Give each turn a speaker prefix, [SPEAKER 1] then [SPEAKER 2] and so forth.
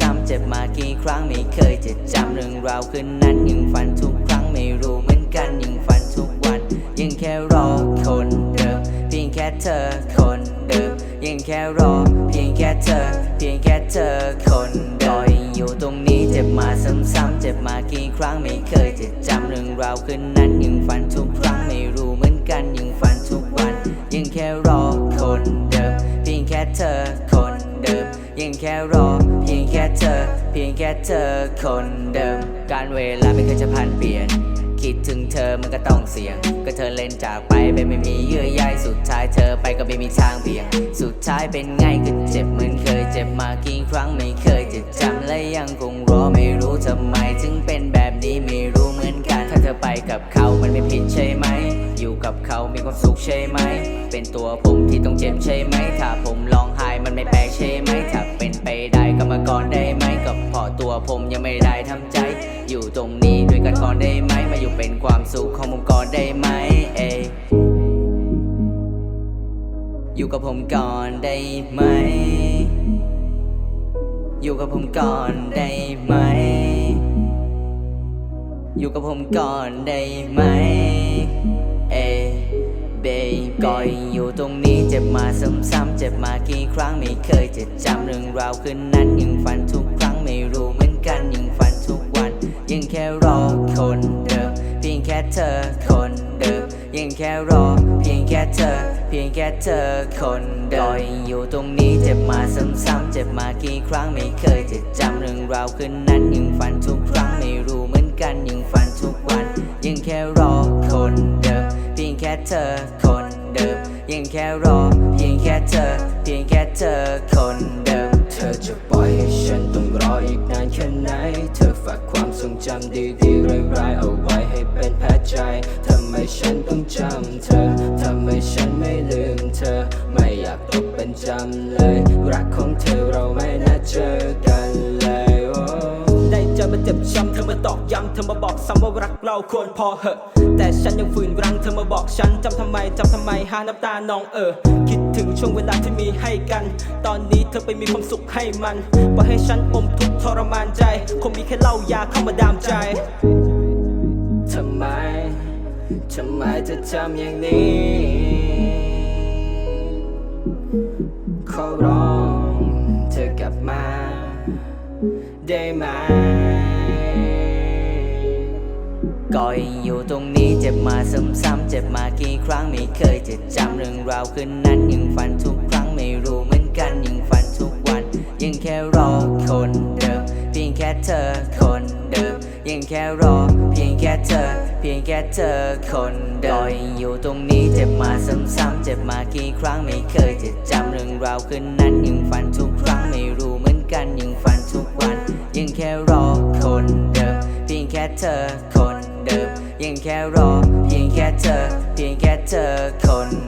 [SPEAKER 1] ซ้ำๆเจ็บมากี่ครั้งไม่เคยจะจำเรื่องราวคืนนั้นยังฝันทุกครั้งไม่รู้เหมือนกันยังฝันทุกวัน ยังแค่รอคนเดิมเพียงแค่เธอคนเดิมยังแค่รอ เพียงแค่เธอ เพียงแค่เธอคนเดิมก็ยังอยู่ตรงนี้เจ็บมาซ้ำๆเจ็บมากี่ครั้งไม่เคยจะจำเรื่องราวคืนนั้นยังฝันทุกครั้งไม่รู้เหมือนกันยังฝันทุกวัน ยังแค่รอคนเดิมเพียงแค่เธอ ยังแค่รอ เพียงแค่เธอ เพียงแค่เธอคนเดิม การเวลาไม่เคยจะผ่านเปลี่ยน คิดถึงเธอมันก็ต้องเสี่ยง ก็เธอเล่นจากไปไปไม่มีเยื่อใยสุดท้ายเธอไปก็ไม่มีทางเบี่ยง สุดท้ายเป็นไงก็เจ็บเหมือนเคย เจ็บมากี่ครั้งไม่เคยจะจำและยังคงรอไม่รู้ทำไม ถึงเป็นแบบนี้ไม่รู้เหมือนกัน ถ้าเธอไปกับเขามันไม่ผิดใช่ไหม กับเขามีความสุขใช่ไหม เป็นตัวผมที่ต้องเจ็บใช่ไหม ถ้าผมร้องไห้มันไม่แปลกใช่ไหม ถ้าเป็นไปได้ก็มาก่อนได้ไหมก็เพราะตัวผมยังไม่ได้ทำใจ อยู่ตรงนี้ด้วยกันก่อนได้ไหม มาอยู่เป็นความสุขของผมก่อนได้ไหมเออยู่กับผมก่อนได้ไหม อยู่กับผมก่อนได้ไหม อยู่กับผมก่อนได้ไหม บย์ก็ยังอยู่ตรงนี้เจ็บมาซ้ำๆเจ็บมากี่ครั้งไม่เคยจะจำเรื่องราวคืนนั้นยังฝันทุกครั้งไม่รู้เหมือนกันยังฝันทุกวัน ยังแค่รอคนเดิมเพียงแค่เธอคนเดิมยังแค่รอ เพียงแค่เธอ เพียงแค่เธอคนเดิมก็ยังอยู่ตรงนี้เจ็บมาซ้ำๆเจ็บมากี่ครั้งไม่เคยจะจำเรื่องราวคืนนั้นยังฝันทุกครั้งไม่รู้เหมือนกันยังฝันทุกวัน ยังแค่รอคนเดิมเพียงแค่เธอคน เดิม ยังแค่รอ เพียงแค่เธอ เพียงแค่เธอคนเดิม
[SPEAKER 2] เธอจะปล่อยให้ฉันต้องรออีกนานแค่ไหน เธอฝากความทรงจำดีๆร้ายๆเอาไว้ให้เป็นแผลใจ ทำไมฉันต้องจำเธอ ทำไมฉันไม่ลืมเธอ ไม่อยากตกเป็นจำเลย รักของเธอเราไม่น่าเจอกัน อ
[SPEAKER 3] มาเจ็บช้ำเธอมาตอกย้ำเธอมาบอกซ้ำว่ารักเราควรพอเหอะ แต่ฉันยังฝืนรั้งเธอมาบอกฉันจำทำไมจำทำไมหาน้ำตานองเออ คิดถึงช่วงเวลาที่มีให้กัน ตอนนี้เธอไปมีความสุขให้มันปล่อยให้ฉันอมทุกข์ทรมานใจ คงมีแค่เหล้ายาเข้ามาดามใจ
[SPEAKER 2] ทำไม ทำไมเธอทำอย่างนี้ ก็
[SPEAKER 1] ยังอยู่ตรงนี้เจ็บมาซ้ำๆเจ็บมากี่ครั้งไม่เคยจะจำเรื่องราวคืนนั้นยังฝันทุกครั้งไม่รู้เหมือนกันยังฝันทุกวัน ยังแค่รอคนเดิมเพียงแค่เธอคนเดิมยังแค่รอ เพียงแค่เธอ เพียงแค่เธอคนเดิมก็ยังอยู่ตรงนี้เจ็บมาซ้ำๆเจ็บมากี่ครั้งไม่เคยจะจำเรื่องราวคืนนั้นยังฝันทุกครั้งไม่รู้เหมือนกันยังฝันทุกวัน ยังแค่รอคนเดิมเพียงแค่เธอ คนเดิมยังแค่รอ เพียงแค่เธอ เพียงแค่เธอคน